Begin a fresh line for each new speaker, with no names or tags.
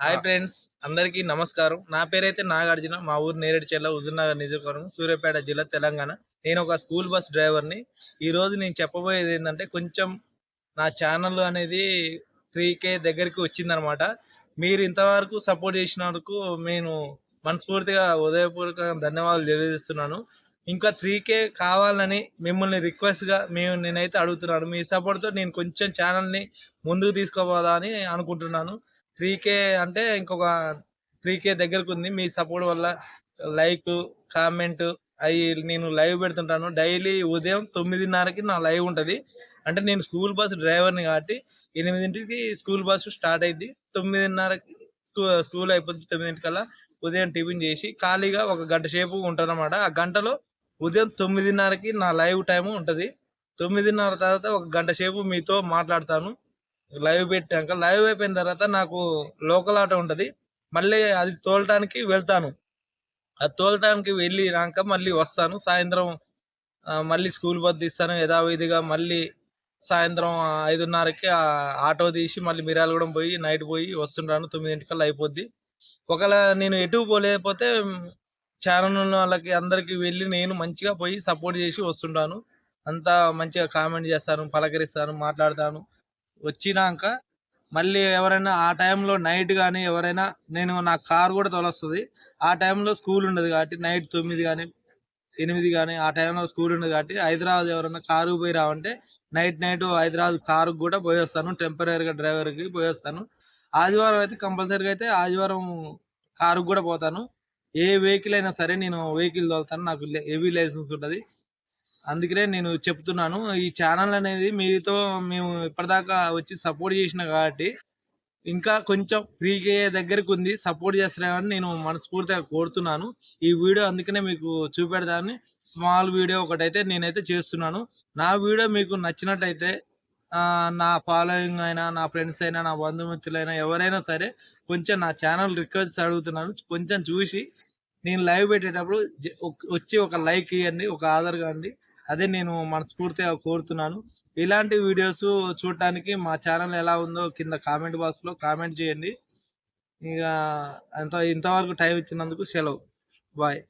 Hi friends అందరికీ నమస్కారం. నా పేరైతే నాగార్జున మా ఊరు నేరేడుచెల్ల హుజూర్నగర్ నియోజకవర్గం సూర్యాపేట జిల్లా తెలంగాణ. నేను ఒక స్కూల్ బస్ డ్రైవర్ని. ఈరోజు నేను చెప్పబోయేది ఏంటంటే కొంచెం నా ఛానల్ అనేది త్రీ కే దగ్గరికి వచ్చిందనమాట. మీరు ఇంతవరకు సపోర్ట్ చేసినందుకు నేను మనస్ఫూర్తిగా ఉదయపూర్వక ధన్యవాదాలు తెలియజేస్తున్నాను. ఇంకా త్రీ కే కావాలని మిమ్మల్ని రిక్వెస్ట్గా మేము నేనైతే అడుగుతున్నాను. మీ సపోర్ట్తో నేను కొంచెం ఛానల్ని ముందుకు తీసుకోపోదా అని అనుకుంటున్నాను. త్రీ కే అంటే ఇంకొక త్రీ కే దగ్గరకు ఉంది మీ సపోర్ట్ వల్ల లైక్ కామెంట్ అవి నేను లైవ్ పెడుతుంటాను. డైలీ ఉదయం తొమ్మిదిన్నరకి నా లైవ్ ఉంటుంది. అంటే నేను స్కూల్ బస్ డ్రైవర్ని కాబట్టి ఎనిమిదింటికి స్కూల్ బస్సు స్టార్ట్ అయింది తొమ్మిదిన్నరకి స్కూ స్కూల్ అయిపోతుంది తొమ్మిదింటికల్లా ఉదయం టిఫిన్ చేసి ఖాళీగా ఒక గంట సేపు ఉంటానమాట ఆ గంటలో ఉదయం తొమ్మిదిన్నరకి నా లైవ్ టైము ఉంటుంది. తొమ్మిదిన్నర తర్వాత ఒక గంట సేపు మీతో మాట్లాడతాను. లైవ్ పెట్టాక లైవ్ అయిపోయిన తర్వాత నాకు లోకల్ ఆటో ఉంటుంది. మళ్ళీ అది తోలటానికి వెళ్తాను. అది తోలటానికి వెళ్ళినాక మళ్ళీ వస్తాను. సాయంత్రం మళ్ళీ స్కూల్ బస్ తీస్తాను. యథావిధిగా మళ్ళీ సాయంత్రం ఐదున్నరకి ఆ ఆటో తీసి మళ్ళీ మిరాలగూడెం పోయి నైట్ పోయి వస్తుంటాను. తొమ్మిదింటికల్లా అయిపోద్ది. ఒకవేళ నేను ఎటు పోలేకపోతే ఛానల్ ఉన్న వాళ్ళకి అందరికి వెళ్ళి నేను మంచిగా పోయి సపోర్ట్ చేసి వస్తుంటాను. అంతా మంచిగా కామెంట్ చేస్తాను పలకరిస్తాను మాట్లాడతాను. వచ్చినాక మళ్ళీ ఎవరైనా ఆ టైంలో నైట్ కానీ ఎవరైనా నేను నా కార్ కూడా తోలొస్తుంది. ఆ టైంలో స్కూల్ ఉండదు కాబట్టి నైట్ తొమ్మిది కానీ ఎనిమిది కానీ ఆ టైంలో స్కూల్ ఉండదు కాబట్టి హైదరాబాద్ ఎవరైనా కారు పోయి రావంటే నైట్ నైట్ హైదరాబాద్ కారుకు కూడా పోయేస్తాను టెంపరీగా డ్రైవర్కి పోయేస్తాను ఆదివారం అయితే కంపల్సరీగా అయితే ఆదివారం కారుకు కూడా పోతాను. ఏ వెహికల్ అయినా సరే నేను వెహికల్ తోలుతాను. నాకు హెవీ లైసెన్స్ ఉంటుంది. అందుకనే నేను చెప్తున్నాను ఈ ఛానల్ అనేది మీతో మేము ఇప్పటిదాకా వచ్చి సపోర్ట్ చేసిన కాబట్టి ఇంకా కొంచెం ఫ్రీగా దగ్గరకు ఉంది సపోర్ట్ చేస్తారని నేను మనస్ఫూర్తిగా కోరుతున్నాను. ఈ వీడియో అందుకనే మీకు చూపెడదాన్ని స్మాల్ వీడియో ఒకటైతే నేనైతే చేస్తున్నాను. నా వీడియో మీకు నచ్చినట్టయితే నా ఫాలోయింగ్ అయినా నా ఫ్రెండ్స్ అయినా నా బంధుమిత్రులైనా ఎవరైనా సరే కొంచెం నా ఛానల్ రిక్వెస్ట్ అడుగుతున్నాను. కొంచెం చూసి నేను లైవ్ పెట్టేటప్పుడు వచ్చి ఒక లైక్ ఇవ్వండి ఒక ఆధార్ కాండి. అదే నేను మనస్ఫూర్తిగా కోరుతున్నాను. ఇలాంటి వీడియోస్ చూడటానికి మా ఛానల్ ఎలా ఉందో కింద కామెంట్ బాక్స్లో కామెంట్ చేయండి. ఇక అంత ఇంతవరకు టైం ఇచ్చినందుకు సెలవు. బాయ్